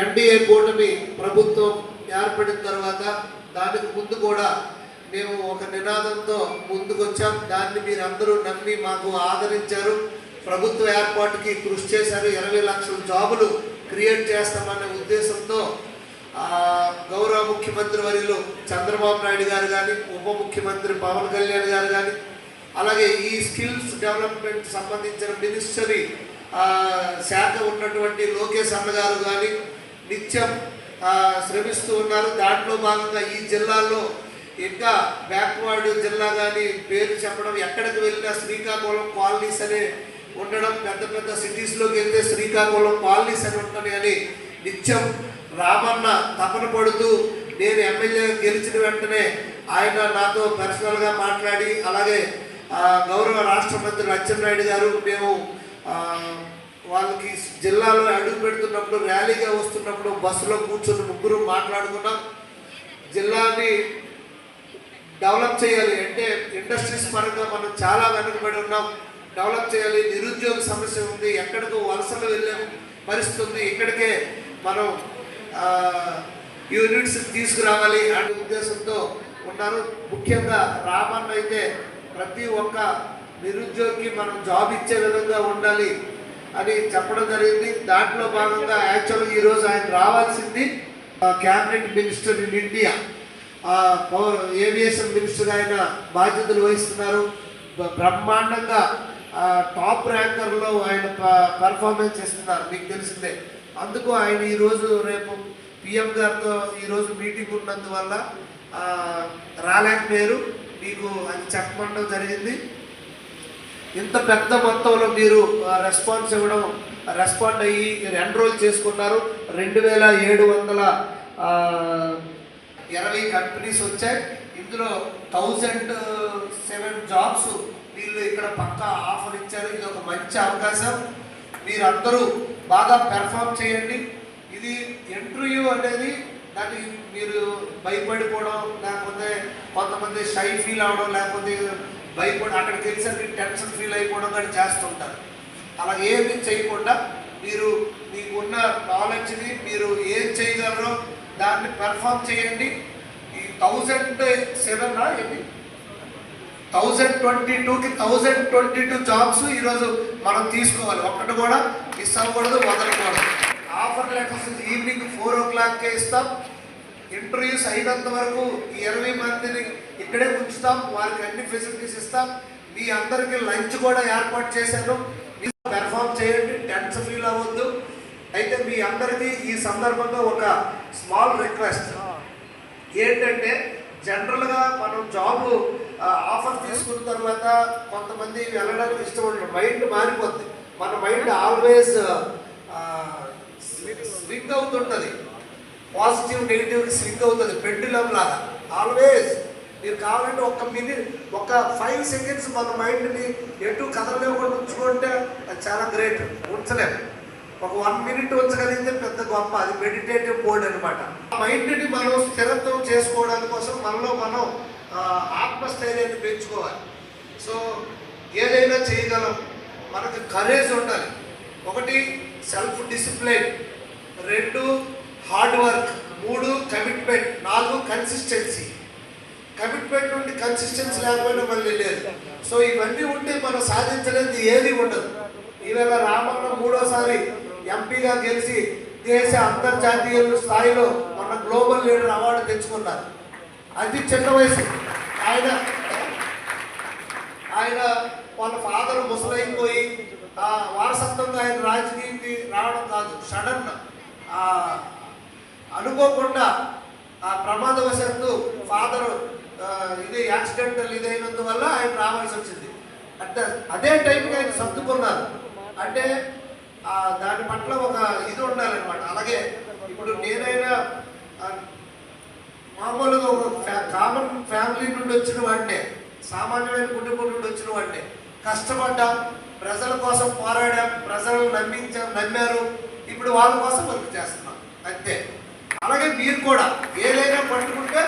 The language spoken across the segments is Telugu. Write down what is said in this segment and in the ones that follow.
ఎన్డీఏ కూటమి ప్రభుత్వం ఏర్పడిన తర్వాత దానికి ముందు కూడా మేము ఒక నినాదంతో ముందుకొచ్చాం. దాన్ని మీరందరూ నమ్మి మాకు ఆదరించారు. ప్రభుత్వ ఏర్పాటుకి కృషి చేశారు. ఇరవై లక్షల జాబులు క్రియేట్ చేస్తామనే ఉద్దేశంతో గౌరవ ముఖ్యమంత్రి వర్యులు చంద్రబాబు నాయుడు గారు కానీ ఉప ముఖ్యమంత్రి పవన్ కళ్యాణ్ గారు కానీ అలాగే ఈ స్కిల్స్ డెవలప్మెంట్ సంబంధించిన మినిస్టరీ శాఖ ఉన్నటువంటి లోకేష్ అన్న గారు కానీ నిత్యం శ్రమిస్తూ ఉన్నారు. దాంట్లో భాగంగా ఈ జిల్లాలో ఇంకా బ్యాక్వర్డ్ జిల్లా కానీ పేరు చెప్పడం ఎక్కడికి వెళ్ళినా శ్రీకాకుళం కాలనీస్ అనే ఉండడం పెద్ద పెద్ద సిటీస్లోకి వెళ్తే శ్రీకాకుళం కాలనీస్ అని ఉంటుంది అని నిత్యం రామన్న తపన పడుతూ నేను ఎమ్మెల్యే గెలిచిన వెంటనే ఆయన నాతో పర్సనల్గా మాట్లాడి అలాగే గౌరవ రాష్ట్ర మంత్రి అచ్చెన్నాయుడు గారు మేము వాళ్ళకి జిల్లాలో అడుగు పెడుతున్నప్పుడు ర్యాలీగా వస్తున్నప్పుడు బస్సులో కూర్చొని ముగ్గురు మాట్లాడుకున్నాం జిల్లాని డెవలప్ చేయాలి అంటే ఇండస్ట్రీస్ పరంగా మనం చాలా వెనుకబడి ఉన్నాం. డెవలప్ చేయాలి. నిరుద్యోగ సమస్య ఉంది. ఎక్కడికో వలసలు వెళ్ళే పరిస్థితి ఉంది ఇక్కడికే మనం యూనిట్స్ తీసుకురావాలి అనే ఉద్దేశంతో ఉన్నారు. ముఖ్యంగా రామన్న అయితే ప్రతి ఒక్క నిరుద్యోగికి మనం జాబ్ ఇచ్చే విధంగా ఉండాలి. అని చెప్పడం జరిగింది. దాంట్లో భాగంగా యాక్చువల్గా ఈరోజు ఆయన రావాల్సింది cabinet minister in India aviation minister ఆయన బాధ్యతలు వహిస్తున్నారు. బ్రహ్మాండంగా టాప్ ర్యాంకర్లో ఆయన పర్ఫార్మెన్స్ చేస్తున్నారు. మీకు తెలిసిందే. అందుకు ఆయన ఈరోజు రేపు పిఎం గారితో ఈరోజు మీటింగ్ ఉన్నందువల్ల రాలేకపోయారు. మీకు అది చెప్పడం జరిగింది. ఇంత పెద్ద మొత్తంలో మీరు రెస్పాన్స్ ఇవ్వడం రెస్పాండ్ అయ్యి మీరు ఎన్రోల్ చేసుకున్నారు. రెండు వేల ఏడు వందల ఇరవై కంపెనీస్ వచ్చాయి. ఇందులో థౌజండ్ సెవెన్ జాబ్స్ వీళ్ళు ఇక్కడ పక్కా ఆఫర్ ఇచ్చారు. ఇది ఒక మంచి అవకాశం. మీరందరూ బాగా పెర్ఫామ్ చేయండి. ఇది ఇంటర్వ్యూ అనేది దాన్ని మీరు భయపడిపోవడం లేకపోతే కొంతమంది షై ఫీల్ అవడం లేకపోతే భయపడి అక్కడికి వెళ్ళేసరికి టెన్షన్ ఫీల్ అయిపోవడం కానీ చేస్తుంటారు. అలా ఏమి చేయకుండా మీరు మీకున్న నాలెడ్జ్ని మీరు ఏం చేయగలరో దాన్ని పెర్ఫామ్ చేయండి. ఈ థౌజండ్ సెవెన్ ఏంటి? థౌజండ్ ట్వంటీ టూకి థౌజండ్ ట్వంటీ టూ జాబ్స్ ఈరోజు మనం తీసుకోవాలి. ఒక్కటి కూడా మిస్ అవ్వకూడదు వదలకూడదు. ఆఫర్ లెటర్స్ ఈవినింగ్ ఫోర్ ఓ క్లాక్కే ఇస్తాం. ఇంటర్వ్యూస్ అయినంత వరకు ఈ ఇరవై మందిని ఇక్కడే ఉంచుతాం వారికి అన్ని ఫెసిలిటీస్ ఇస్తాం. మీ అందరికీ లంచ్ కూడా ఏర్పాటు చేశాను. మీరు పెర్ఫామ్ చేయండి టెన్స్ ఫీల్ అవ్వద్దు. అయితే మీ అందరికీ ఈ సందర్భంగా ఒక స్మాల్ రిక్వెస్ట్ ఏంటంటే జనరల్గా మనం జాబ్ ఆఫర్ తీసుకున్న తర్వాత కొంతమంది వెళ్ళడానికి ఇష్టపడరు మైండ్ మారిపోద్ది. మన మైండ్ ఆల్వేస్ స్వింగ్ అవుతుంటుంది. పాజిటివ్ నెగిటివ్ స్వింగ్ అవుతుంది. పెండులం లాగా. ఆల్వేస్ మీరు కావాలంటే ఒక మినిట్ ఒక ఫైవ్ సెకండ్స్ మన మైండ్ని ఎటు కదలలేకుండా ఉంచుకుంటే అది చాలా గ్రేట్ ఉంచలేము ఒక వన్ మినిట్ ఉంచగలిగితే పెద్ద గొప్ప. అది మెడిటేటివ్ బోర్డ్ అనమాట మైండ్ని మనం స్థిరత్వం చేసుకోవడానికి కోసం మనలో మనం ఆత్మస్థైర్యాన్ని పెంచుకోవాలి. సో ఏదైనా చేయగలం. మనకు కరేజ్ ఉండాలి. ఒకటి సెల్ఫ్ డిసిప్లిన్ రెండు హార్డ్ వర్క్ మూడు కమిట్మెంట్ నాలుగు కన్సిస్టెన్సీ కమిట్మెంట్ నుండి కన్సిస్టెన్సీ లేకపోయినా మళ్ళీ లేదు. సో ఇవన్నీ ఉంటే మనం సాధించలేదు ఏది ఉండదు. ఈవేళ రామన్న మూడోసారి ఎంపీగా గెలిచి దేశ అంతర్జాతీయ స్థాయిలో మన గ్లోబల్ లీడర్ అవార్డు తెచ్చుకున్నారు. అది చిన్న వయసు. ఆయన ఆయన వాళ్ళ ఫాదర్ ముసలైపోయి వారసత్వంగా ఆయన రాజకీయానికి రావడం కాదు. సడన్ అనుకోకుండా ఆ ప్రమాదవశాత్తు ఫాదరు ఇది యాక్సిడెంటల్ ఇదైనందువల్ల ఆయన రావాల్సి వచ్చింది. అంటే అదే టైంకి ఆయన సర్దుకున్నారు అంటే దాని పట్ల ఒక ఇది ఉండాలన్నమాట. అలాగే ఇప్పుడు నేనైనా మామూలుగా ఒక ఫ్యా- కామన్ ఫ్యామిలీ నుండి వచ్చిన వాడినే సామాన్యమైన కుటుంబం నుండి వచ్చిన వాడినే కష్టపడ్డాం ప్రజల కోసం పోరాడాం ప్రజలను నమ్మించాం నమ్మారు ఇప్పుడు వాళ్ళ కోసం వర్క్ చేస్తున్నాం. అంతే. అలాగే మీరు కూడా ఏదైనా పట్టుకుంటే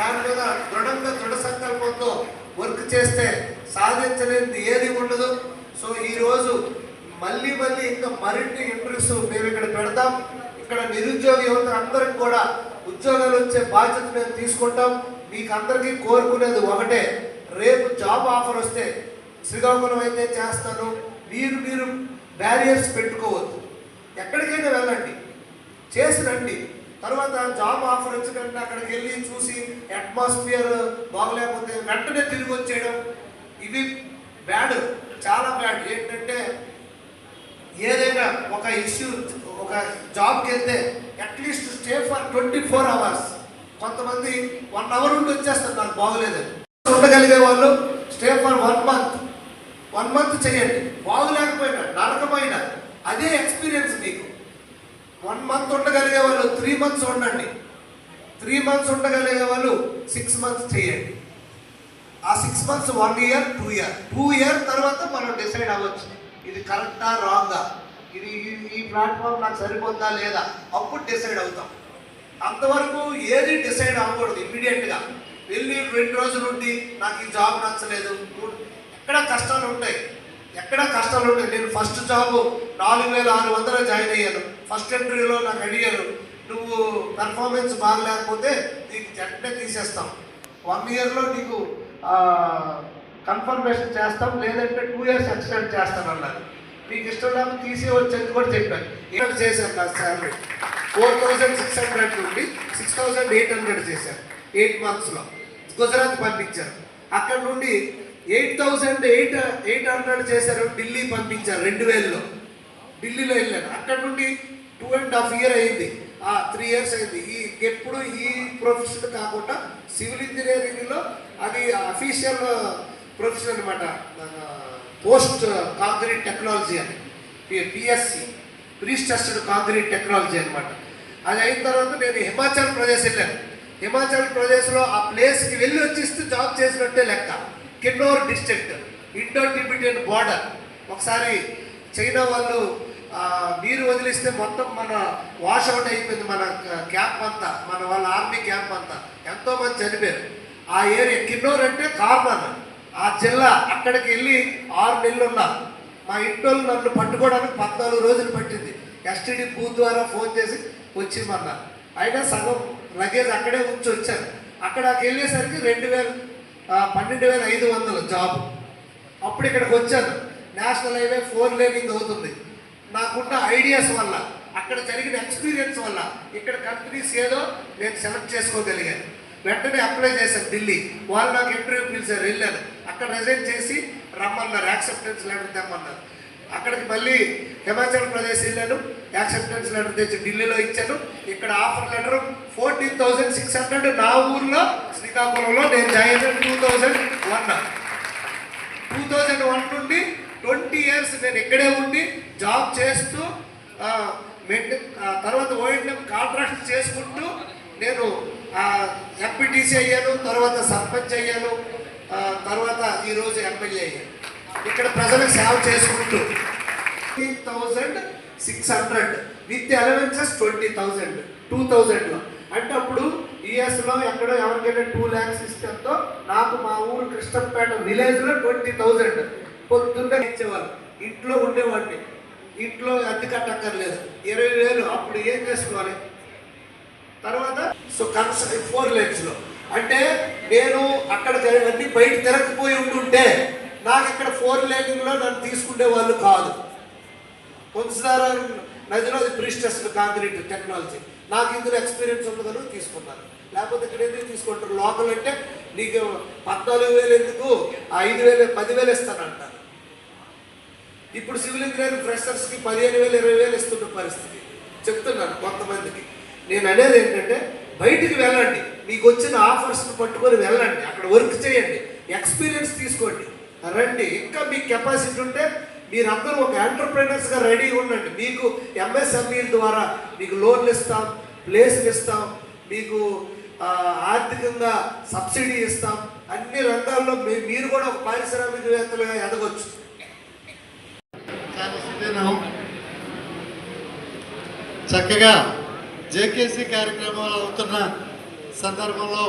దాని మీద దృఢంగా దృఢ సంకల్పంతో వర్క్ చేస్తే సాధించలేనిది ఏది ఉండదు. సో ఈరోజు మళ్ళీ మళ్ళీ ఇంకా మరిన్ని ఇంటర్వ్యూస్ మేము ఇక్కడ పెడతాం. ఇక్కడ నిరుద్యోగ యువత అందరికి కూడా ఉద్యోగాలు వచ్చే బాధ్యత మేము తీసుకుంటాం. మీకు అందరికీ కోరుకునేది ఒకటే రేపు జాబ్ ఆఫర్ వస్తే శ్రీకాకుళం అయితే చేస్తాను. మీరు మీరు బ్యారియర్స్ పెట్టుకోవద్దు. ఎక్కడికైనా వెళ్ళండి. చేసి రండి. తర్వాత జాబ్ ఆఫర్ వచ్చినట్టు అక్కడికి వెళ్ళి చూసి అట్మాస్ఫియర్ బాగలేకపోతే వెంటనే తిరిగి వచ్చేయడం. ఇవి బ్యాడ్ చాలా బ్యాడ్ ఏంటంటే ఏదైనా ఒక ఇష్యూ ఒక జాబ్కి వెళ్తే at least stay for twenty four hours కొంతమంది వన్ అవర్ ఉండి వచ్చేస్తారు నాకు బాగోలేదని ఉండగలిగే వాళ్ళు stay for one month one month చేయండి. బాగులేకపోయినా నరకమైన అదే ఎక్స్పీరియన్స్ మీకు. వన్ మంత్ ఉండగలిగే వాళ్ళు త్రీ మంత్స్ ఉండండి. త్రీ మంత్స్ ఉండగలిగే వాళ్ళు సిక్స్ మంత్స్ చేయండి. ఆ six months one year two year two year తర్వాత మనం డిసైడ్ అవ్వచ్చు. ఇది కరెక్టా రాంగా ఇది ఈ- ప్లాట్ఫామ్ నాకు సరిపోద్దా లేదా? అప్పుడు డిసైడ్ అవుతాం. అంతవరకు ఏది డిసైడ్ అవ్వకూడదు ఇమ్మీడియట్గా వెళ్ళి రెండు రోజులు ఉండి నాకు ఈ జాబ్ నచ్చలేదు. ఎక్కడ కష్టాలు ఉంటాయి? ఎక్కడ కష్టాలు ఉంటాయి? నేను ఫస్ట్ జాబ్ నాలుగు వేల ఆరు వందలు జాయిన్ అయ్యాను. ఫస్ట్ ఇంటర్వ్యూలో నాకు అడిగారు నువ్వు పెర్ఫార్మెన్స్ బాగలేకపోతే నీకు వెంటనే తీసేస్తాం. వన్ ఇయర్లో నీకు కన్ఫర్మేషన్ చేస్తాం లేదంటే టూ ఇయర్స్ ఎక్స్టెండ్ చేస్తాను అన్నారు. మీకు ఇష్టం లేకపోతే తీసే కూడా చెప్పాను ఇక్కడ చేశాను నా salary four thousand six hundred నుండి సిక్స్ థౌజండ్ ఎయిట్ హండ్రెడ్ చేశాను ఎయిట్ మంత్స్లో గుజరాత్ పంపించారు. అక్కడ నుండి eight thousand eight eight hundred చేశారు ఢిల్లీ పంపించారు రెండు వేలలో. ఢిల్లీలో వెళ్ళాను అక్కడ నుండి టూ అండ్ హాఫ్ ఇయర్ అయింది. ఆ త్రీ ఇయర్స్ అయింది. ఈ ఎప్పుడు ఈ ప్రొఫెషన్ కాకుండా సివిల్ ఇంజనీరింగ్లో అది అఫీషియల్ ప్రొఫెషన్ అనమాట పోస్ట్ కాంక్రీట్ టెక్నాలజీ అని. పిఎస్సి ప్రీస్టెస్టెడ్ కాంక్రీట్ టెక్నాలజీ అనమాట అది అయిన తర్వాత నేను హిమాచల్ ప్రదేశ్ వెళ్ళాను. హిమాచల్ ప్రదేశ్లో ఆ ప్లేస్కి వెళ్ళి వచ్చిస్తూ జాబ్ చేసినట్టే లెక్క. Kinnaur district Indo Tibetan border ఒకసారి చైనా వాళ్ళు నీరు వదిలిస్తే మొత్తం మన వాష్ అవుట్ అయిపోయింది మన క్యాంప్ అంతా మన వాళ్ళ ఆర్మీ క్యాంప్ అంతా. ఎంతోమంది చనిపోయారు. ఆ ఏరియా కిన్నోర్ అంటే కార్నర్. ఆ జిల్లా అక్కడికి వెళ్ళి ఆరు నెలలు ఉన్నా మా ఇంట్లో నన్ను పట్టుకోవడానికి పద్నాలుగు రోజులు పట్టింది. ఎస్టీడీ బూత్ ద్వారా ఫోన్ చేసి వచ్చిమన్నారు అయినా సగం లగేజ్ అక్కడే ఉంచి వచ్చారు. అక్కడికి వెళ్ళేసరికి రెండు వేలు పన్నెండు వేల ఐదు వందలు జాబ్. అప్పుడు ఇక్కడికి వచ్చాను. నేషనల్ హైవే ఫోర్ లేనింగ్ అవుతుంది. నాకున్న ఐడియాస్ వల్ల అక్కడ జరిగిన ఎక్స్పీరియన్స్ వల్ల ఇక్కడ కంపెనీస్ ఏదో నేను సెలెక్ట్ చేసుకోగలిగాను. వెంటనే అప్లై చేశాను ఢిల్లీ. వాళ్ళు నాకు ఇంటర్వ్యూ పిలిచారు వెళ్ళాను. అక్కడ రిజైన్ చేసి రమ్మన్నారు యాక్సెప్టెన్స్ లెటర్ తెమ్మన్నారు. అక్కడికి మళ్ళీ హిమాచల్ ప్రదేశ్ వెళ్ళాను యాక్సెప్టెన్స్ లెటర్ తెచ్చి ఢిల్లీలో ఇచ్చాను. ఇక్కడ offer letter fourteen thousand six hundred నా ఊర్లో శ్రీకాకుళంలో నేను join two thousand one two thousand one నుండి ట్వంటీ ఇయర్స్ నేను ఇక్కడే ఉండి జాబ్ చేస్తూ మెయింటైన్ తర్వాత ఓఎన్ఎం కాంట్రాక్ట్ చేసుకుంటూ నేను ఎంపీటీసీ అయ్యాను తర్వాత సర్పంచ్ అయ్యాను తర్వాత ఈరోజు ఎమ్మెల్యే అయ్యాను. ఇక్కడ ప్రజలకు సేవ చేసుకుంటూ thousand six hundred with allowances twenty thousand two థౌజండ్లో అంటే అప్పుడు యుఎస్లో ఎక్కడో ఎవరికైనా టూ ల్యాక్స్ ఇస్తే నాకు మా ఊరు కృష్ణంపేట విలేజ్లో ట్వంటీ థౌజండ్ పొద్దున్నే ఇచ్చేవాళ్ళు ఇంట్లో ఉండేవాడిని. ఇంట్లో అద్దె కట్టక్కర్లేదు. ఇరవై వేలు అప్పుడు ఏం చేసుకోవాలి తర్వాత సో కన్స్ ఫోర్ లెన్స్లో అంటే నేను అక్కడ అన్ని బయట తిరగకపోయి ఉంటుంటే నాకు ఇక్కడ ఫోర్ లేనింగ్లో నన్ను తీసుకునే వాళ్ళు కాదు. కొంచెసార నదిలో అది ప్రిస్టెస్ట్ కాంక్రీట్ టెక్నాలజీ. నాకు ఇందులో ఎక్స్పీరియన్స్ ఉండదని తీసుకున్నాను. లేకపోతే ఇక్కడ ఎందుకు తీసుకుంటారు? లోకల్ అంటే నీకు పద్నాలుగు వేలు ఎందుకు? ఐదు వేలు పదివేలు ఇస్తానంటారు. ఇప్పుడు సివిల్ ఇంజనీరింగ్ ఫ్రెషర్స్కి పదిహేను వేలు ఇరవై వేలు ఇస్తున్న పరిస్థితి. చెప్తున్నాను కొంతమందికి. నేను అనేది ఏంటంటే బయటికి వెళ్ళండి. మీకు వచ్చిన ఆఫర్స్ని పట్టుకొని వెళ్ళండి. అక్కడ వర్క్ చేయండి. ఎక్స్పీరియన్స్ తీసుకోండి. రండి. ఇంకా మీకు కెపాసిటీ ఉంటే మీరందరూ ఒక ఎంటర్ప్రైనర్స్గా రెడీ ఉండండి. మీకు ఎంఎస్ఎంఈల ద్వారా మీకు లోన్లు ఇస్తాం ప్లేస్లు ఇస్తాం మీకు ఆర్థికంగా సబ్సిడీ ఇస్తాం. అన్ని రంగాల్లో మీ- మీరు కూడా ఒక పారిశ్రామికవేత్తలుగా ఎదగొచ్చు. చాలా చక్కగా జేకేసీ కార్యక్రమాలు అవుతున్న సందర్భంలో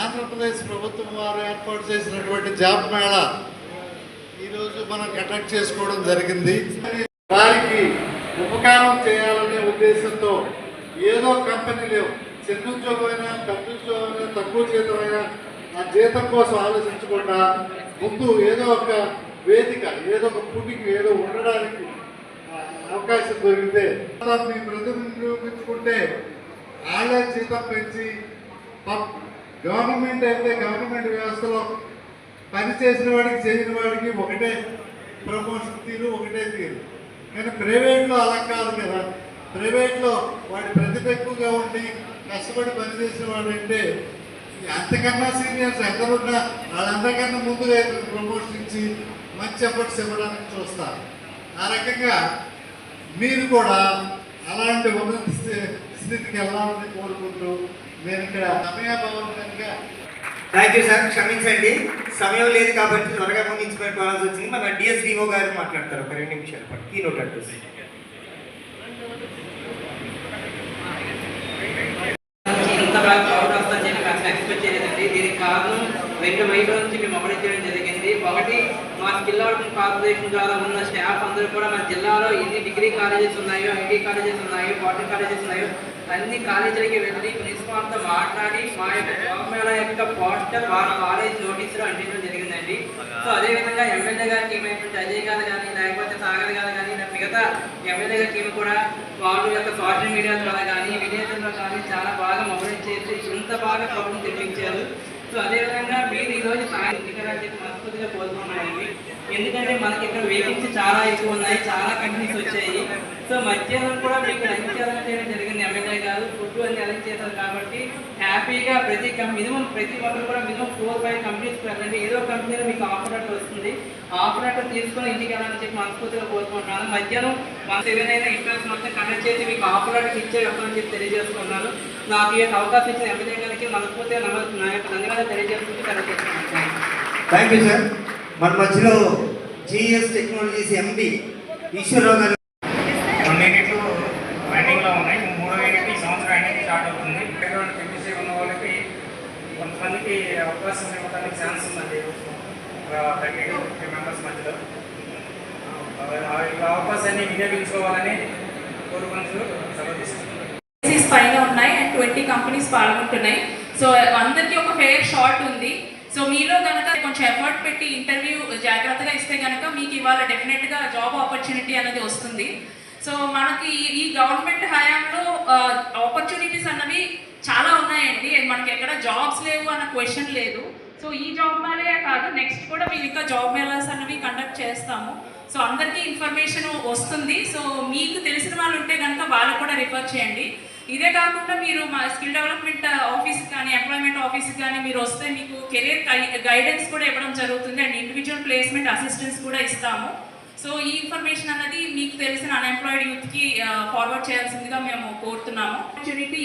ఆంధ్రప్రదేశ్ ప్రభుత్వం వారు ఏర్పాటు చేసినటువంటి జాబ్ మేళా ఈరోజు మనం కండక్ట్ చేసుకోవడం జరిగింది. వారికి ఉపకారం చేయాలనే ఉద్దేశంతో ఏదో కంపెనీ లేవు. చిన్న ఉద్యోగమైనా పెద్ద ఉద్యోగమైనా తక్కువ జీతమైనా ఆ జీతం కోసం ఆలోచించకుండా ముందు ఏదో ఒక వేదిక ఏదో ఒక పుట్టికి ఏదో ఉండడానికి అవకాశం దొరికితే మీ ప్రతినిధించుకుంటే వాళ్ళే జీతం పెంచి గవర్నమెంట్ అయితే గవర్నమెంట్ వ్యవస్థలో పని చేసిన వాడికి చేసిన వాడికి ఒకటే ప్రమోషన్ తీరు ఒకటే తీరు. కానీ ప్రైవేట్లో అలా కాదు కదా. ప్రైవేట్లో వాడి ప్రతిభ ఎక్కువగా ఉండి కష్టపడి పని చేసిన వాడు అంటే అంతకన్నా సీనియర్స్ ఎందరున్నా వాళ్ళందరికన్నా ముందుగా ప్రమోషన్ ఇచ్చి మంచి ఎఫర్ట్స్ ఇవ్వడానికి చూస్తారు. ఆ రకంగా మీరు కూడా అలాంటి ఉన్నత స్థి- స్థితికి వెళ్ళాలని కోరుకుంటూ నేను ఇక్కడ సమయాభావం కనుక థ్యాంక్ యూ సార్ క్షమించండి. సమయం లేదు కాబట్టి త్వరగా ముగించుకోవాల్సి వచ్చింది. మన డిఎస్డిఓ గారు మాట్లాడతారు. ఒక రెండు నిమిషాలు పాటు. కీ నోట్ అంటూ ఇంత బాగా ఎక్స్పెక్ట్ చేయలేదండి. దీనికి కారణం రెండు వైపుల నుంచి మేము అమలు చేయడం జరిగింది ఒకటి మా స్కిల్ కార్పొరేషన్ ద్వారా ఉన్న స్టాఫ్ అందరూ కూడా మన జిల్లాలో ఎన్ని డిగ్రీ కాలేజెస్ ఉన్నాయో ఐటీ కాలేజెస్ ఉన్నాయో బాటనీ కాలేజెస్ ఉన్నాయో అన్ని కాలేజీలకి వెళ్ళి ప్రిన్సిపాల్తో మాట్లాడి మా యొక్క యొక్క పోస్టర్ వాళ్ళ కాలేజ్ నోటీసులు అందించడం జరిగిందండి. సో అదేవిధంగా ఎమ్మెల్యే గారి టీం అయినటువంటి అజయ్ గారు కానీ లేకపోతే సాగర్ గారు కానీ మిగతా ఎమ్మెల్యే గారి టీం కూడా వాళ్ళ యొక్క సోషల్ మీడియా ద్వారా కానీ విలేజ్లో కానీ చాలా బాగా మొబైల్ చేసి ఇంత బాగా క్రౌడ్ని తెప్పించారు. సో అదేవిధంగా మీరు ఈరోజు సాయం మనస్ఫూర్తిగా కోరుకుంటున్నామండి ఎందుకంటే మనకి ఇక్కడ వేకెన్సీ చాలా ఎక్కువ ఉన్నాయి చాలా కంపెనీస్ వచ్చాయి. సో మధ్యాహ్నం కూడా మీకు లంచ్ అరేంజ్ చేయడం జరిగింది ఎమ్మెల్యే గారు. ఫుడ్ అన్ని అరేంజ్ చేశారు కాబట్టి హ్యాపీగా ప్రతి మినిమం ప్రతి ఒక్కరు కూడా మినిమం ఫోర్ ఫైవ్ కంపెనీస్కి వెళ్ళండి ఏదో కంపెనీలో మీకు ఆఫర్ లెటర్ వస్తుంది. ఆఫర్ లెటర్ తీసుకొని ఇంటికి వెళ్ళాలని చెప్పి మనస్ఫూర్తిగా కోరుకుంటున్నాను. మధ్యాహ్నం మన ఏదైనా ఇంట్రెస్ట్ మొత్తం కండక్ట్ చేసి మీకు ఆఫర్ లెటర్ ఇచ్చే అని చెప్పి తెలియజేసుకున్నాను నాకు ఈ అవకాశం ఇచ్చిన ఎమ్మెల్యే గారికి మనస్ఫూర్తిగా నమ నా యొక్క ధన్యవాదాలు తెలియజేసుకుంటూ కరెక్ట్ చేస్తున్నాను థ్యాంక్ యూ సార్ మన మధ్యలో జిఎస్ టెక్నాలజీస్ ఎంపీ ఈశ్వరరావు గారు రెండు యూనిట్లు రన్నింగ్లో ఉన్నాయి మూడో యూనిట్ ఈ సంవత్సరం రన్నింగ్ స్టార్ట్ అవుతుంది ఎటువంటి కెమిస్ట్రీ ఉన్న వాళ్ళకి కొంతమందికి అవకాశం ఇవ్వడానికి ఛాన్స్ ఉందండి థర్టీ టు ఫిఫ్టీ మెంబర్స్ మధ్యలో ఆ ఈ అవకాశాన్ని వినియోగించుకోవాలని కోరుకుంటూ సెలవు తీసుకుంటున్నాను వేకెన్సీస్ పైన ఉన్నాయి అండ్ ట్వంటీ కంపెనీస్ పాల్గొంటున్నాయి. సో అందరికీ ఒక ఫెయిర్ షాట్ ఉంది. సో మీలో కనుక కొంచెం ఎఫర్ట్ పెట్టి ఇంటర్వ్యూ జాగ్రత్తగా ఇస్తే కనుక మీకు ఇవాళ డెఫినెట్గా జాబ్ ఆపర్చునిటీ అనేది వస్తుంది. సో మనకి ఈ- ఈ గవర్నమెంట్ హయాంలో ఆపర్చునిటీస్ అన్నవి చాలా ఉన్నాయండి. మనకి ఎక్కడ జాబ్స్ లేవు అన్న క్వశ్చన్ లేదు. సో ఈ జాబ్ మేళే కాదు నెక్స్ట్ కూడా మేము ఇంకా జాబ్ మేళాస్ అనేవి కండక్ట్ చేస్తాము. సో అందరికీ ఇన్ఫర్మేషన్ వస్తుంది. సో మీకు తెలిసిన వాళ్ళు ఉంటే కనుక వాళ్ళు కూడా రిఫర్ చేయండి. ఇదే కాకుండా మీరు మా స్కిల్ డెవలప్మెంట్ ఆఫీస్ కానీ ఎంప్లాయ్మెంట్ ఆఫీస్ కానీ మీరు వస్తే మీకు కెరీర్ గైడెన్స్ కూడా ఇవ్వడం జరుగుతుంది అండ్ ఇండివిజువల్ ప్లేస్మెంట్ అసిస్టెన్స్ కూడా ఇస్తాము. సో ఈ ఇన్ఫర్మేషన్ అన్నది మీకు తెలిసిన అన్ఎంప్లాయిడ్ యూత్కి ఫార్వర్డ్ చేయాల్సిందిగా మేము కోరుతున్నాము. ఆపర్చునిటీ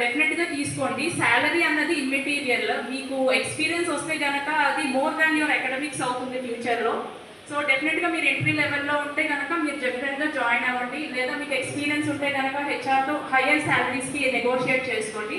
డెఫినెట్గా తీసుకోండి. శాలరీ అన్నది ఇమ్మెటీరియల్ మీకు ఎక్స్పీరియన్స్ వస్తే కనుక అది మోర్ దాన్ యువర్ అకాడమిక్స్ అవుతుంది ఫ్యూచర్లో సో డెఫినెట్గా మీరు ఎంట్రీ లెవెల్లో ఉంటే కనుక మీరు డెఫినెట్గా జాయిన్ అవ్వండి. లేదా మీకు ఎక్స్పీరియన్స్ ఉంటే కనుక హెచ్ఆర్తో హయ్యర్ శాలరీస్కి నెగోషియేట్ చేసుకోండి.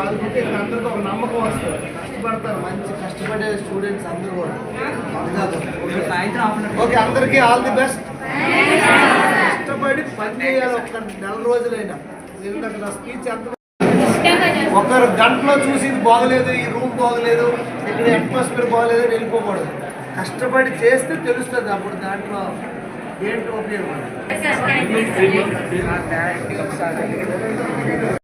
ఆలోచించి ఇక్కడ అందరికీ ఒక నమ్మకం వస్తుంది. కష్టపడతారు మంచి కష్టపడే స్టూడెంట్స్ అందరూ కూడా. ఓకే అందరికీ ఆల్ ది బెస్ట్. కష్టపడి పని చేయాలి ఒక్క నెల రోజులైనా. ఎందుకంటే నా స్పీచ్ ఎంత ఒకరు గంటలో చూసి ఇది బాగలేదు ఈ రూమ్ బాగలేదు ఇక్కడ అట్మాస్ఫియర్ బాగలేదు అని వెళ్ళిపోకూడదు. కష్టపడి చేస్తే తెలుస్తుంది అప్పుడు దాంట్లో ఏంటి ఉపయోగం.